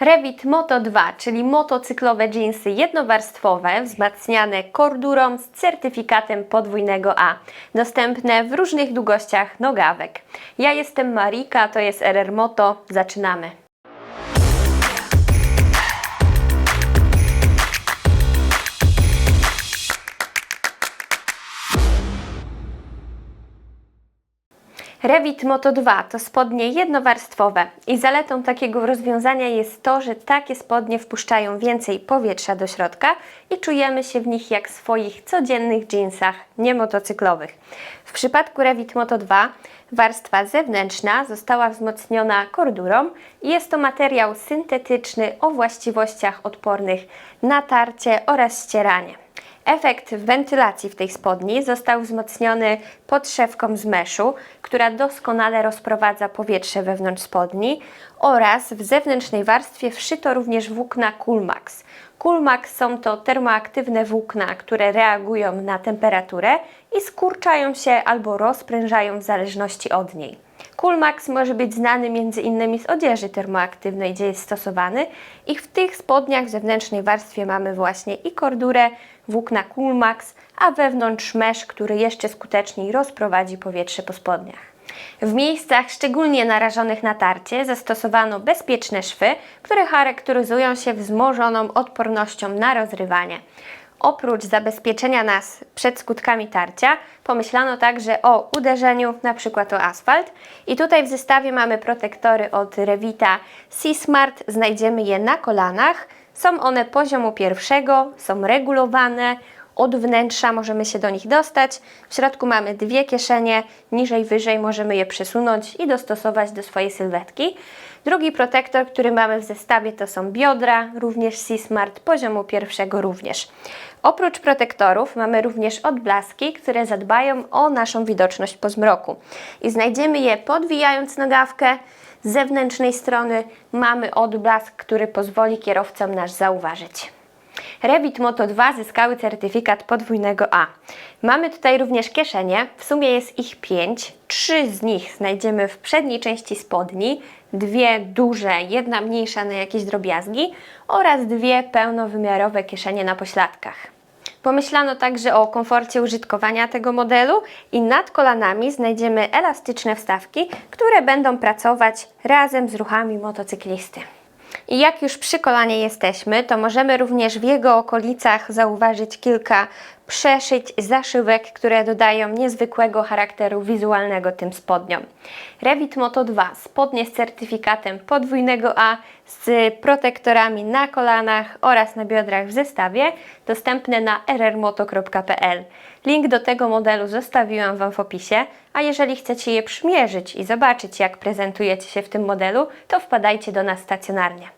Revit Moto 2, czyli motocyklowe dżinsy jednowarstwowe, wzmacniane kordurą z certyfikatem podwójnego A, dostępne w różnych długościach nogawek. Ja jestem Marika, to jest RR Moto, zaczynamy. Revit Moto 2 to spodnie jednowarstwowe i zaletą takiego rozwiązania jest to, że takie spodnie wpuszczają więcej powietrza do środka i czujemy się w nich jak w swoich codziennych jeansach niemotocyklowych. W przypadku Revit Moto 2 warstwa zewnętrzna została wzmocniona kordurą i jest to materiał syntetyczny o właściwościach odpornych na tarcie oraz ścieranie. Efekt wentylacji w tej spodni został wzmocniony podszewką z meszu, która doskonale rozprowadza powietrze wewnątrz spodni oraz w zewnętrznej warstwie wszyto również włókna Coolmax. Coolmax są to termoaktywne włókna, które reagują na temperaturę i skurczają się albo rozprężają w zależności od niej. Coolmax może być znany innymi z odzieży termoaktywnej, gdzie jest stosowany i w tych spodniach w zewnętrznej warstwie mamy właśnie i kordurę, włókna Coolmax, a wewnątrz mesz, który jeszcze skuteczniej rozprowadzi powietrze po spodniach. W miejscach szczególnie narażonych na tarcie zastosowano bezpieczne szwy, które charakteryzują się wzmożoną odpornością na rozrywanie. Oprócz zabezpieczenia nas przed skutkami tarcia, pomyślano także o uderzeniu, na przykład o asfalt. I tutaj w zestawie mamy protektory od Revita C-Smart, znajdziemy je na kolanach. Są one poziomu pierwszego, są regulowane, od wnętrza możemy się do nich dostać. W środku mamy dwie kieszenie, niżej, wyżej możemy je przesunąć i dostosować do swojej sylwetki. Drugi protektor, który mamy w zestawie to są biodra, również C-Smart, poziomu pierwszego również. Oprócz protektorów mamy również odblaski, które zadbają o naszą widoczność po zmroku. I znajdziemy je podwijając nogawkę, z zewnętrznej strony mamy odblask, który pozwoli kierowcom nas zauważyć. Revit Moto 2 zyskały certyfikat podwójnego A. Mamy tutaj również kieszenie, w sumie jest ich 5. Trzy z nich znajdziemy w przedniej części spodni, dwie duże, jedna mniejsza na jakieś drobiazgi oraz dwie pełnowymiarowe kieszenie na pośladkach. Pomyślano także o komforcie użytkowania tego modelu i nad kolanami znajdziemy elastyczne wstawki, które będą pracować razem z ruchami motocyklisty. I jak już przy kolanie jesteśmy, to możemy również w jego okolicach zauważyć kilka przeszyć, zaszyłek, które dodają niezwykłego charakteru wizualnego tym spodniom. Revit Moto 2 spodnie z certyfikatem podwójnego A z protektorami na kolanach oraz na biodrach w zestawie, dostępne na rrmoto.pl. Link do tego modelu zostawiłam Wam w opisie, a jeżeli chcecie je przymierzyć i zobaczyć jak prezentujecie się w tym modelu, to wpadajcie do nas stacjonarnie.